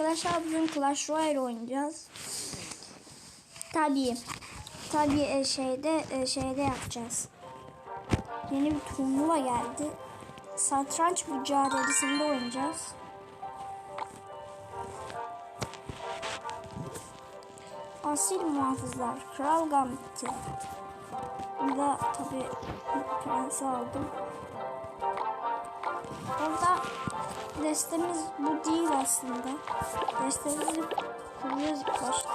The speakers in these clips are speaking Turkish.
Arkadaşlar bugün Clash Royale oynayacağız. Tabii. Tabii e, şeyde e, şeyde yapacağız. Yeni bir turnuva geldi. Satranç mücadelesinde oynayacağız. Asil muhafızlar. Kral Gambit'i. Burada tabii prensi aldım. Burada destemiz bu değil aslında. Destemizi kuruyoruz başta.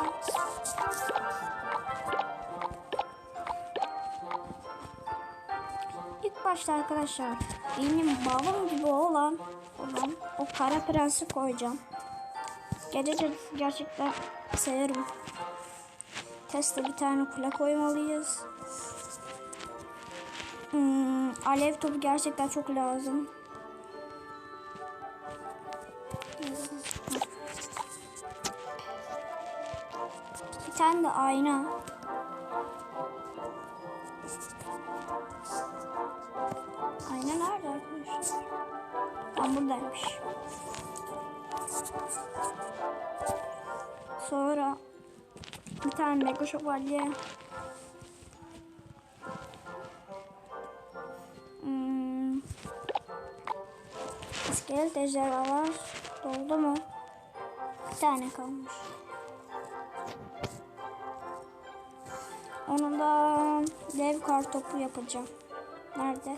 İlk başta arkadaşlar benim babam gibi olan olan o kara prensi koyacağım. Gece gerçekten severim. Teste bir tane kule koymalıyız. Hmm, alev topu gerçekten çok lazım. Tane de ayna. Ayna nerede arkadaşlar? Tam buradaymış. Sonra bir tane Lego şövalye. Hmm. İskelet ejderhalar doldu mu? Bir tane kalmış. Onu da dev kar topu yapacağım. Nerede?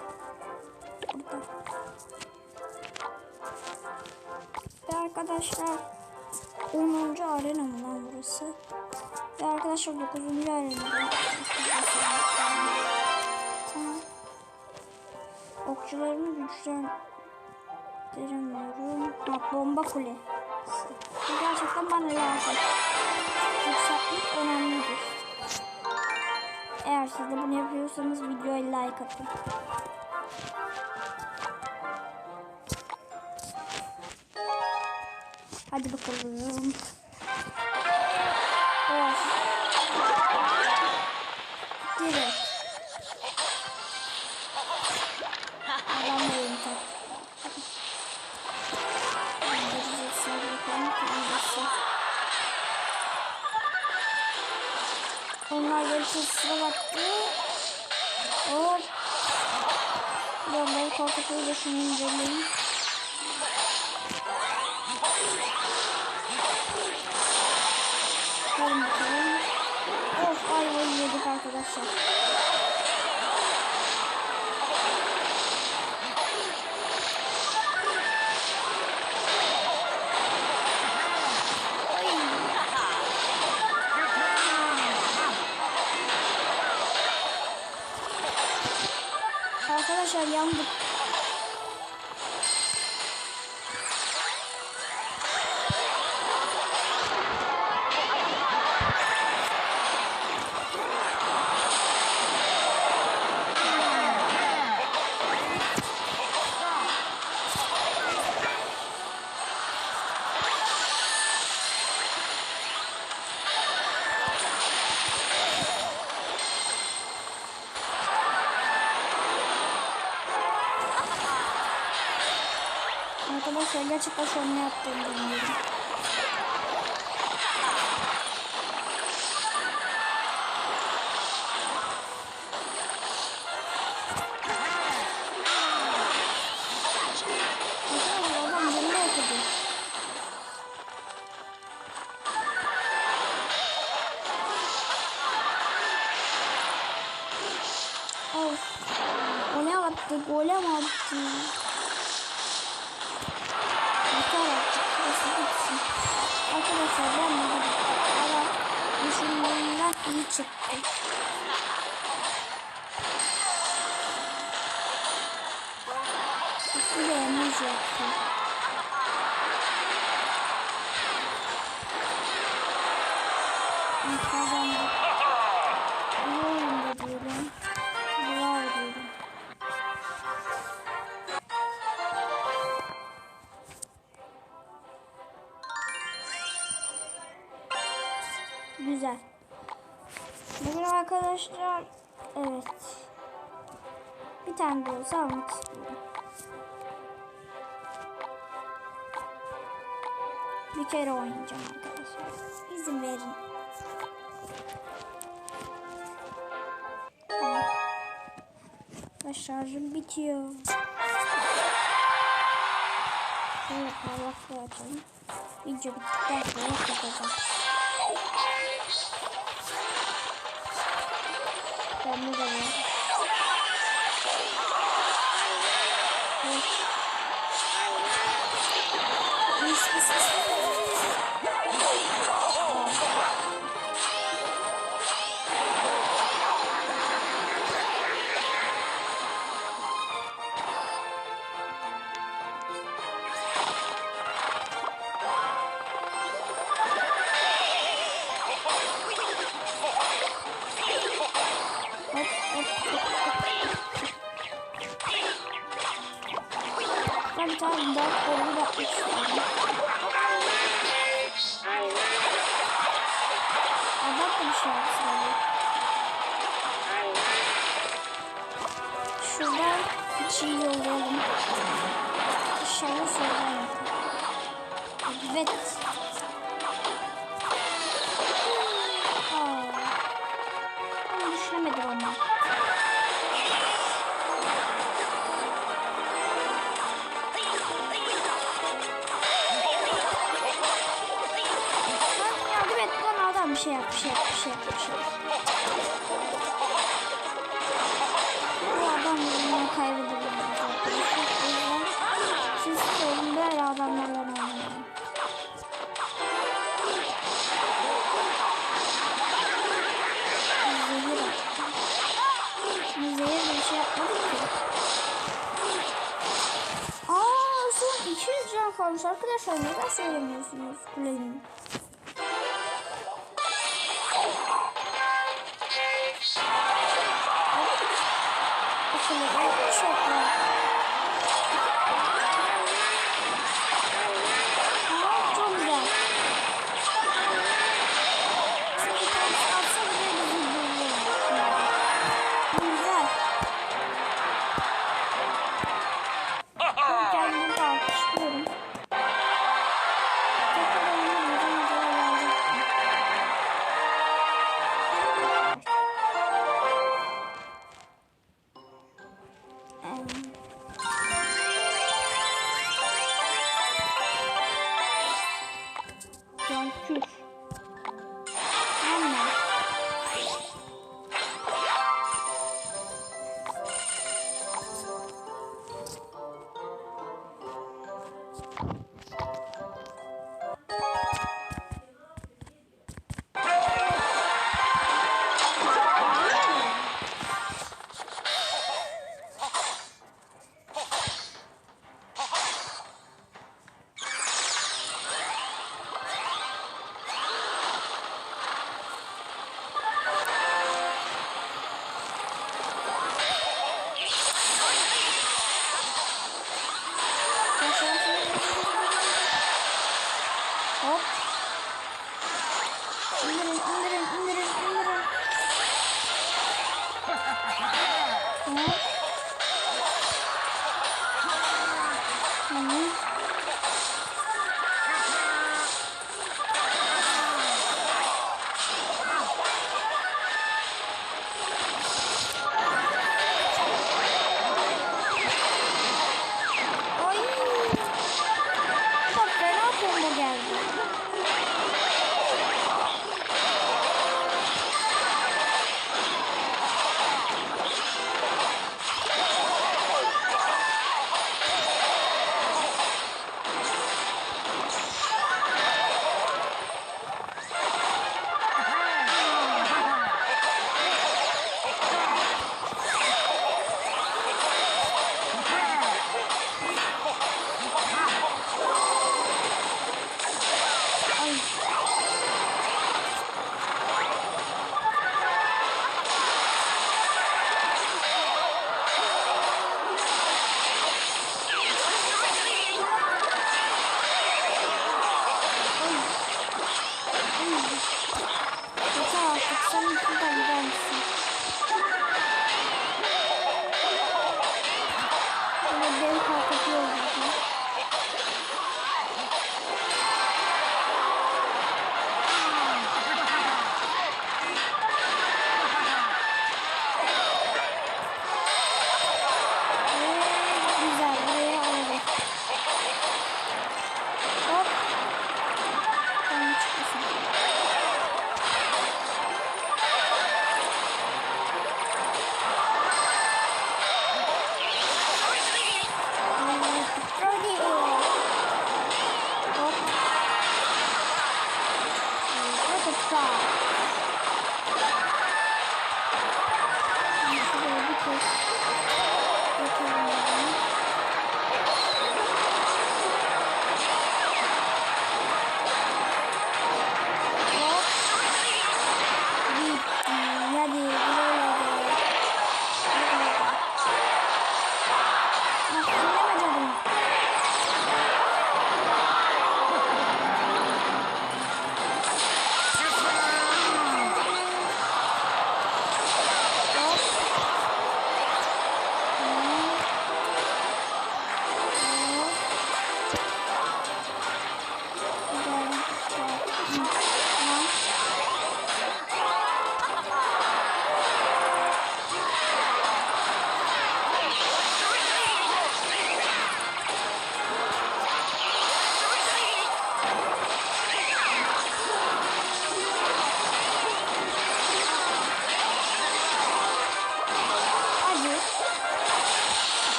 Burada. Ve arkadaşlar 10. arena mı lan burası? Ve arkadaşlar 9. arena. Tamam. Okçularımı güçlendiremiyorum. Ha, bomba kule. Gerçekten bana lazım. Yükseklik önemlidir. Eğer siz de bunu yapıyorsanız videoya like atın. Hadi bakalım. Of. Yedik arkadaşlar. Arkadaşlar yandık. Arkadaşlar gerçekten şu an ne yaptığımı bilmiyorum. Ben de Ama düşündüğümden iyi çıktı. Bir de emoji yaptım. Güzel. Bugün arkadaşlar evet. Bir tane de olsa almak istiyorum. Bir kere oynayacağım arkadaşlar. İzin verin. Ve şarjım bitiyor. Şöyle parlaklığı açalım. Video bittikten sonra kapatacağım. Ben de var. Evet. Is, is, Ben bir tane daha kolu yapmak istiyorum. Adam da bir şey. Şuradan içi yollayalım. İnşallah sonra Evet. Arkadaşlar. Neden söylemiyorsunuz kulenin? yang. 오늘은 오늘은 오늘은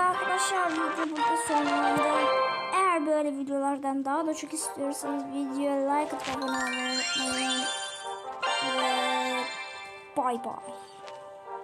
arkadaşlar video burada sonlandı. Eğer böyle videolardan daha da çok istiyorsanız videoya like atıp abone olmayı unutmayın. Ve bye bye.